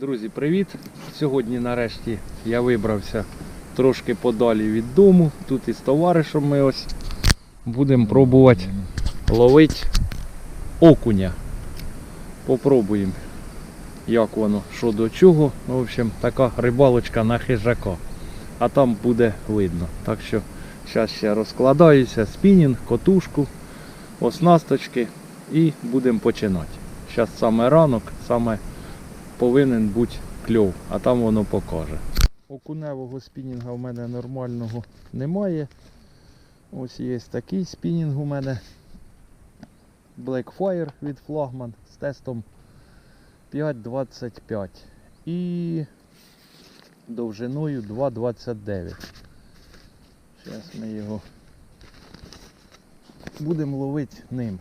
Друзі, привіт! Сьогодні нарешті я вибрався трошки подалі від дому. Тут із товаришем ми ось будемо пробувати ловити окуня. Попробуємо, як воно, що до чого. Ну, в общем, така рибалочка на хижака. А там буде видно. Так що зараз ще розкладаюся, спінінг, котушку, оснасточки і будемо починати. Зараз саме ранок, саме повинен бути кльов, а там воно покаже. Окуневого спінінга в мене нормального немає. Ось є такий спінінг у мене. Blackfire від флагман з тестом 5.25 і довжиною 2.29. Зараз ми його будемо ловити ним.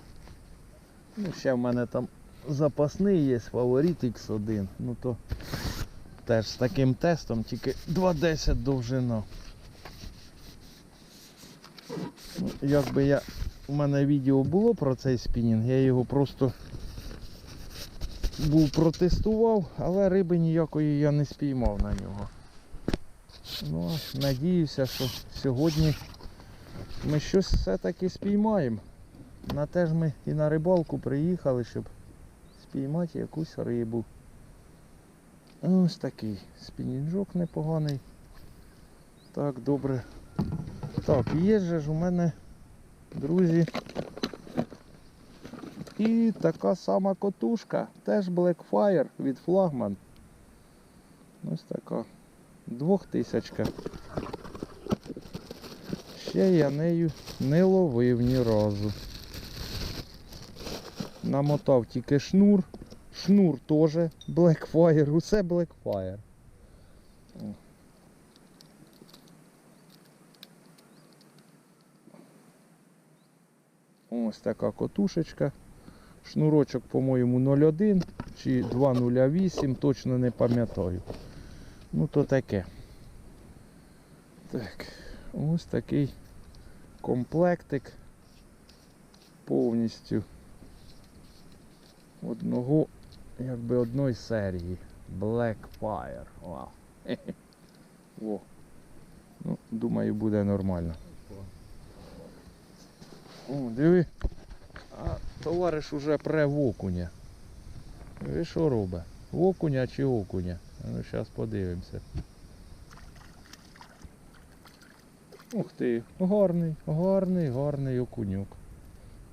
Ну, ще в мене там запасний є фаворит X1. Ну то теж з таким тестом, тільки 2.10 довжина. Ну, Якби я у мене відео було про цей спінінг, я його просто був протестував, але риби ніякої я не спіймав на нього. Ну, надіюся, що сьогодні ми щось все-таки спіймаємо. На те ж ми і на рибалку приїхали, щоб спіймати якусь рибу. Ось такий спінінжок непоганий. Так, добре. Так, є же ж у мене, друзі. І така сама котушка, теж Blackfire від флагман. Ось така. Двохтисячка. Ще я нею не ловив ні разу. Намотав тільки шнур. Шнур теж Blackfire, усе Blackfire. Ось така котушечка. Шнурочок, по-моєму, 0,1 чи 2,08, точно не пам'ятаю. Ну то таке. Так, ось такий комплектик повністю одного, якби одної серії. Blackfire. Вау. О. Ну, думаю, буде нормально. О, диви. А товариш уже пре в окуня. Ви що робить? Окуня чи окуня? Ну, зараз подивимося. Ух ти, гарний, гарний, гарний окунюк.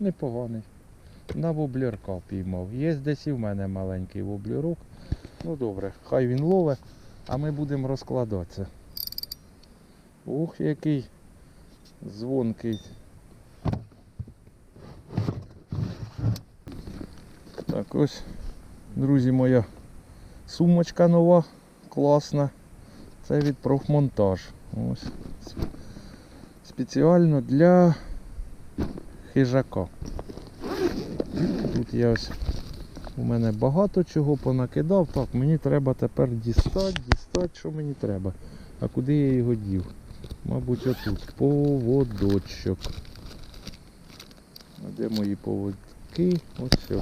Непоганий. На воблірка піймав. Є десь і в мене маленький воблірок. Ну добре, хай він лове, а ми будемо розкладатися. Ух, який дзвонкий. Так, ось, друзі, моя сумочка нова, класна. Це від профмонтаж. Ось. Спеціально для хижака. Тут я ось у мене багато чого понакидав. Так, мені треба тепер дістати, дістати, що мені треба. А куди я його дів? Мабуть, отут. Поводочок. А де мої поводки? Ось.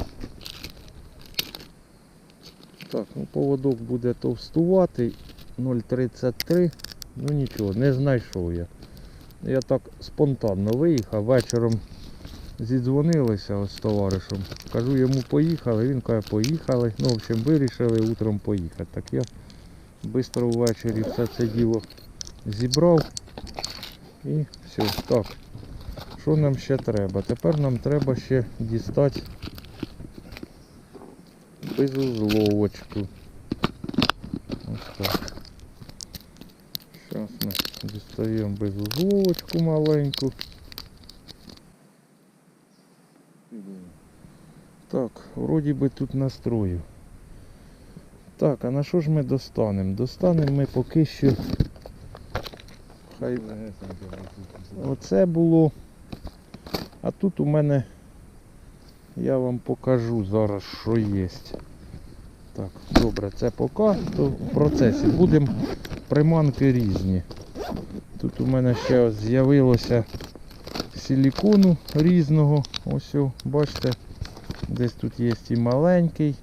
Так, ну поводок буде товстуватий. 0,33. Ну нічого, не знайшов я. Я так спонтанно виїхав, вечором зідзвонилися з товаришем. Кажу йому поїхали, він каже, поїхали. Ну, в общем, вирішили утром поїхати. Так я швидко ввечері все це діло зібрав. І все. Так. Що нам ще треба? Тепер нам треба ще дістати безузловочку. Ось так. Зараз ми дістаємо безузловочку маленьку. Так, вроді би тут настрою. Так, а на що ж ми достанемо? Достанемо ми поки що. Хай Оце було. А тут у мене я вам покажу зараз, що є. Так, добре, це поки, то в процесі. Будемо приманки різні. Тут у мене ще з'явилося силікону різного. Ось, бачите, десь тут є і маленький.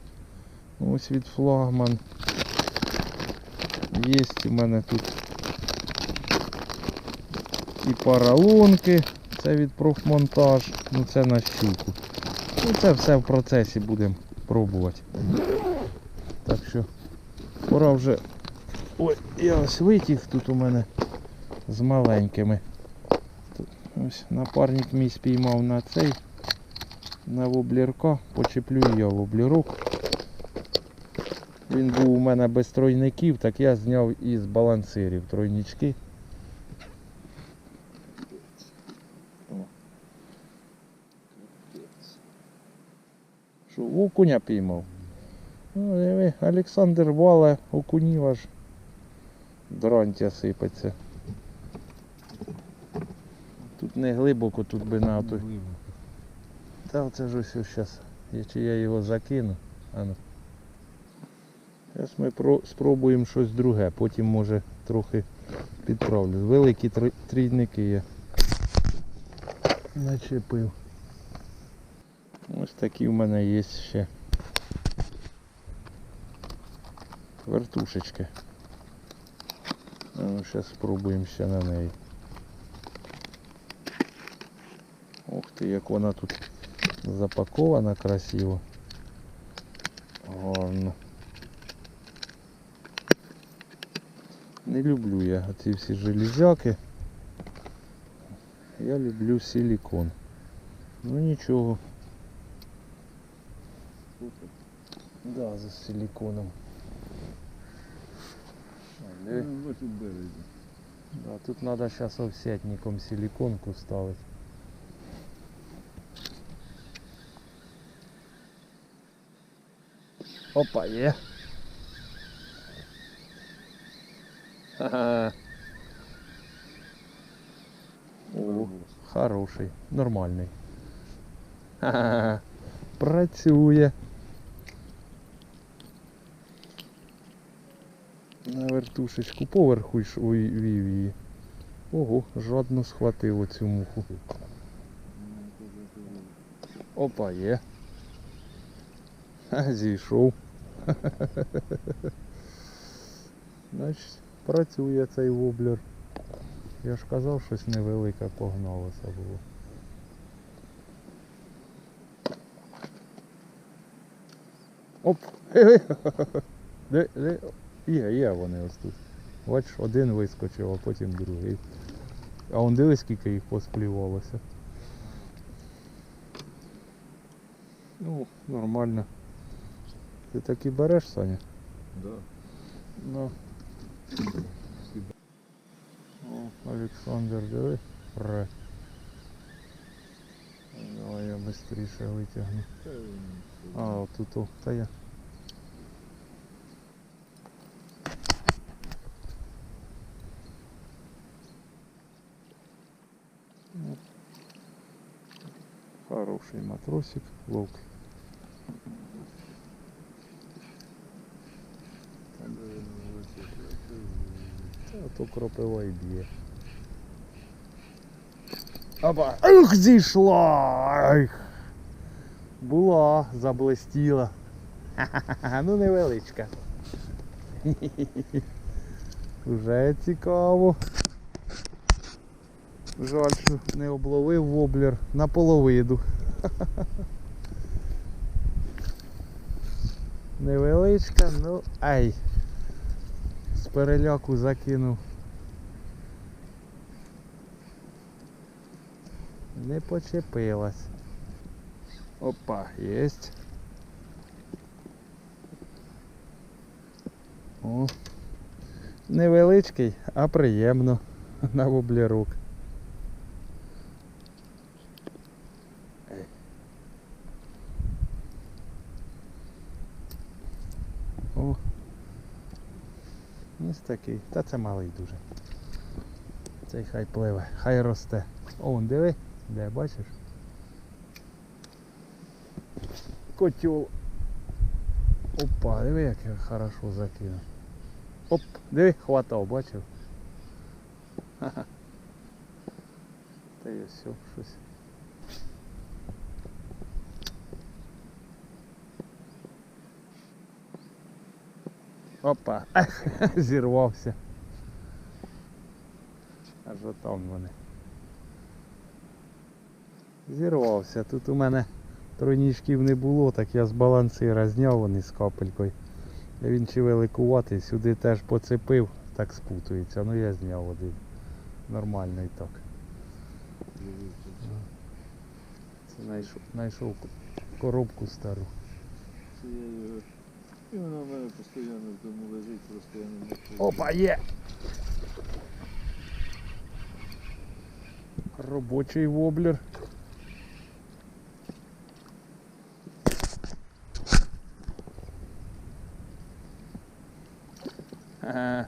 Ось від флагман. Є у мене тут і паралонки, це від профмонтаж, ну це на щуку. Ну це все в процесі будемо пробувати. Так що пора вже. Ой, я ось витяг тут у мене з маленькими. Ось напарник мій спіймав на цей, на воблірка, почеплю я воблірок. Він був у мене без тройників, так я зняв із балансирів тройнички. Що, окуня піймав? Ну, диви, Олександр Вале, окунів аж дрантя сипеться. Тут не глибоко, тут би на той. Та це ж ось зараз. Чи я його закину? А ну. Зараз ми про, спробуємо щось друге, потім може трохи підправлю. Великі трійники я начепив. Ось такі в мене є ще вертушечки. Ну, зараз спробуємо ще на неї. Ух ти, як вона тут запакована красиво. Гарно. Не люблю я ці всі железяки. Я люблю силикон. Ну нічого. Да, за силиконом. А, диви. Да, тут надо сейчас овсятником силиконку ставить. Опа, є. Ха-ха. О, хороший, нормальний. Ха-ха. Працює. На вертушечку поверху вів її. Ого, жадно схватив оцю муху. Опа, є. Зійшов. Значить, працює цей воблер. Я ж казав, щось невелике погналося було. Оп! Де, де? Є, є вони ось тут. Бачиш, один вискочив, а потім другий. А он дивись, скільки їх посплівалося. Ну, нормально. Ти так і береш, Саня? Да. Ну. О, Олександр, диви. Ре. Давай я швидше витягну. А, отут, о, та я. Ну, Хороший матросик, ловкий. Та то кропива і б'є. Опа! Ух, зійшла! Була, заблистіла. Ха-ха-ха, ну невеличка. Уже цікаво. Жаль, що не обловив воблер на половину. Невеличка, ну ай. З переляку закинув. Не почепилась. Опа, єсть. О. Невеличкий, а приємно на воблерок. Ей. О. Ось такий. Та це малий дуже. Цей хай пливе, хай росте. О, вон диви, де бачиш? Котел. Опа, диви, як я хорошо закинув. Оп, диви, хватав, бачив? Та й все, щось. Опа, зірвався. Аж отам вони. Зірвався. Тут у мене тройнічків не було, так я з балансира зняв вони з капелькою. Він чи великуватий, сюди теж поцепив, так спутується. Ну я зняв один. Нормально і так. Це знайшов, коробку стару. Це я його. І вона в мене постійно в дому лежить, просто я не можу. Опа, є! Робочий воблер. Ага.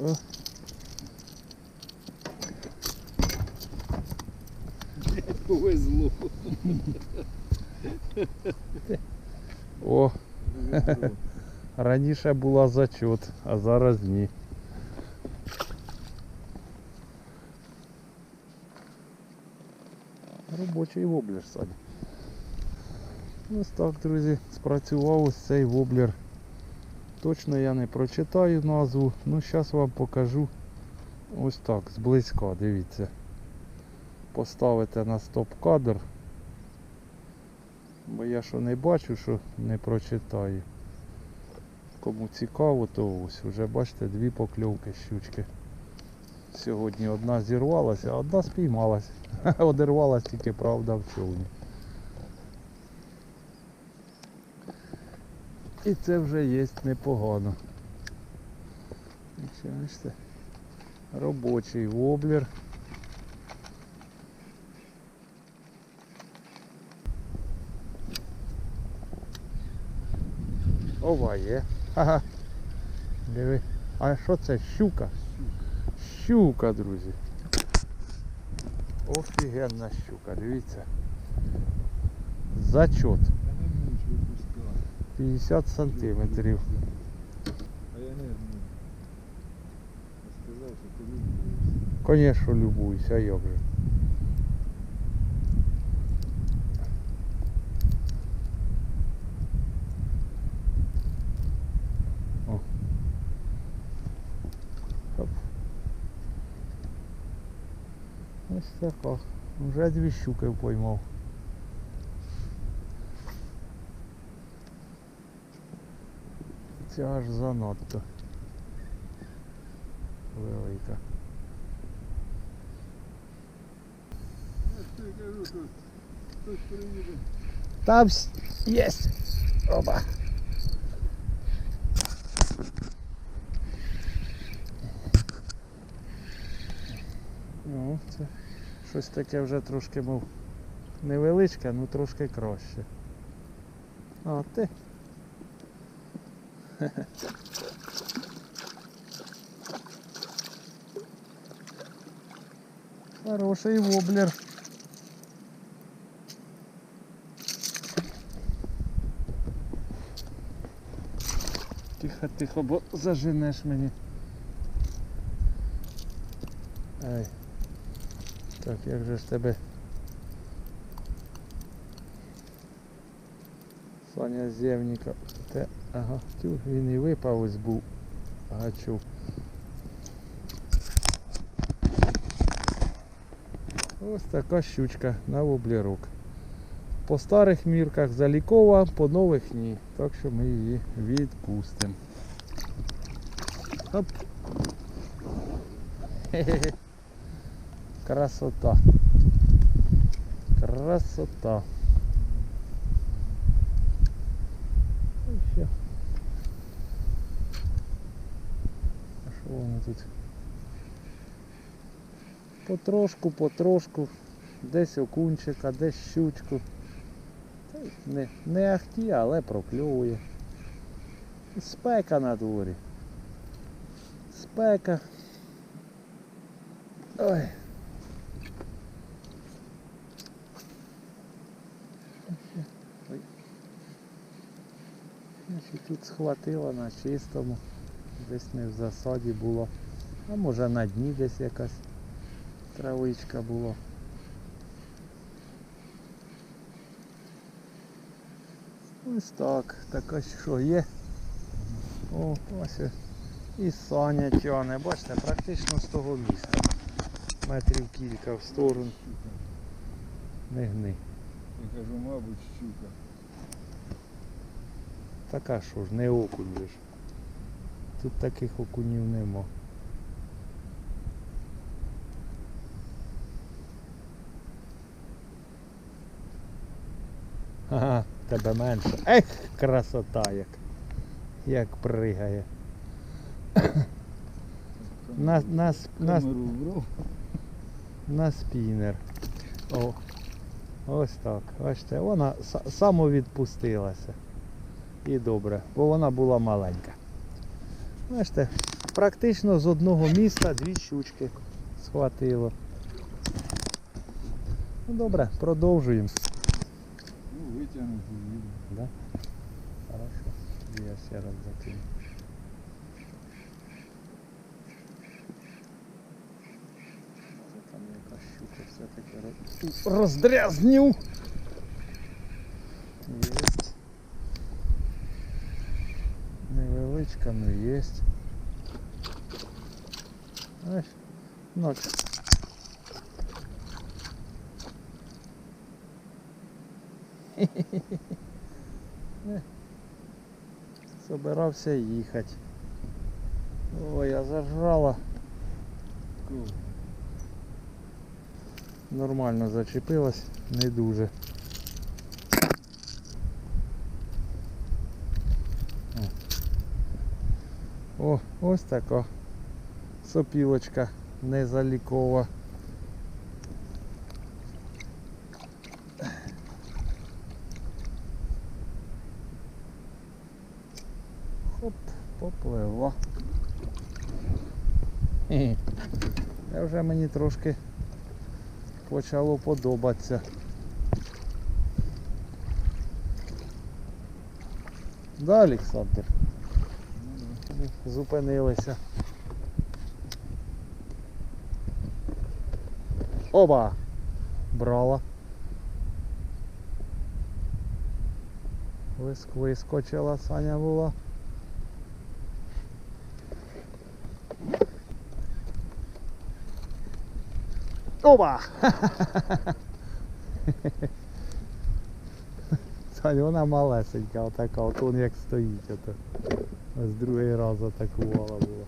О. Повезло. О, раніше була зачот, а зараз ні. Робочий воблер, Саня. Ось так, друзі, спрацював ось цей воблер. Точно я не прочитаю назву, ну зараз вам покажу ось так, зблизька, дивіться. Поставите на стоп-кадр. Бо я що не бачу, що не прочитаю. Кому цікаво, то ось вже бачите дві покльовки щучки. Сьогодні одна зірвалася, а одна спіймалась. Одервалась тільки правда в човні. І це вже є непогано. Робочий воблер. Ова є. Ага. Диви. А що це? Щука? Щука, друзі. Офігенна щука, дивіться. Зачот. Я не муч випускати. 50 сантиметрів. А я не ну, я сказав, що ти любиш. Звісно, любуюся, а як же. О. Хоп. Ось така. Вже дві щуки поймав. Ця аж занадто велика. Я ж тобі кажу, що хтось приїде. Там есть. Опа. Ну, це щось таке вже трошки мов невеличке, ну трошки краще. А ти. Хороший воблер. Тихо, тихо, бо заженеш мені. Ай. Так, як же ж тебе. Саня Зєвніка. Те, ага, тю, він і випав ось був. Гачу. Ось така щучка на воблерок. По старих мірках залікова, по нових ні. Так що ми її відпустимо. Хе-хе-хе. Красота. Красота. І ще. А що воно тут? Потрошку, потрошку. Десь окунчика, десь щучку. Не, не ахті, але прокльовує. Спека на дворі. Спека. Ой. Значить, тут схватило на чистому. Десь не в засаді було. А може на дні десь якась травичка була. Ось так, така що є. О, ось і Саня тяне, бачите, практично з того міста. Метрів кілька в сторону. Не гни. Я кажу, мабуть, щука. Така що ж, не окунь же ж. Тут таких окунів нема. Ага, тебе менше. Ех, красота як. Як пригає. На, на, с- на, спінер. О, ось так. Бачите, вона са- самовідпустилася. І добре, бо вона була маленька. Бачите, практично з одного міста дві щучки схватило. Ну добре, продовжуємо. Ну, витягнути. Да? Хорошо. Я ще раз закину. Там яка щука все-таки роз- Невеличка, но єсть. Ось. Ну, собирався їхати. Ой, а зажрала. Нормально зачепилась, не дуже. О, ось така сопілочка незалікова. Хоп, попливла. Хе-хе. Це вже мені трошки почало подобатися. Да, Олександр? Зупинилися. Оба! Брала. Виск, вискочила Саня була. Оба! Саня, вона малесенька, отака, от он як стоїть. Ото. Ось другий раз атакувала була.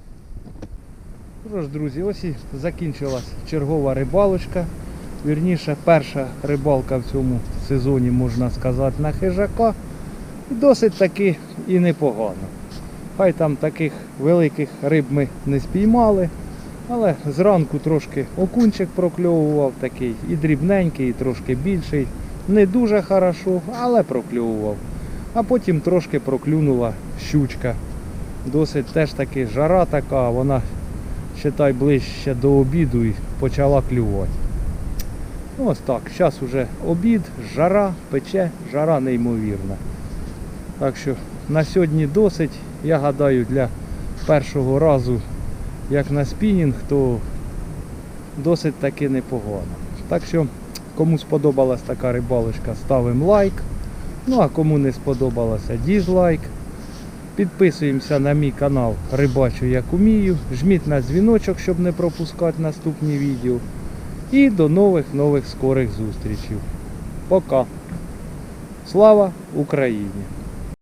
Що ж, друзі, ось і закінчилась чергова рибалочка. Вірніше, перша рибалка в цьому сезоні, можна сказати, на хижака. Досить таки і непогано. Хай там таких великих риб ми не спіймали. Але зранку трошки окунчик прокльовував такий і дрібненький, і трошки більший. Не дуже хорошо, але прокльовував. А потім трошки проклюнула щучка. Досить теж таки жара така, вона считай ближче до обіду і почала клювати. Ну, Ось так, зараз уже обід, жара, пече, жара неймовірна. Так що на сьогодні досить. Я гадаю, для першого разу як на спінінг, то досить таки непогано. Так що, кому сподобалась така рибалочка, ставимо лайк. Ну а кому не сподобалося, дізлайк. Підписуємося на мій канал Рибачу як умію. Жміть на дзвіночок, щоб не пропускати наступні відео. І до нових нових скорих зустрічей. Пока. Слава Україні!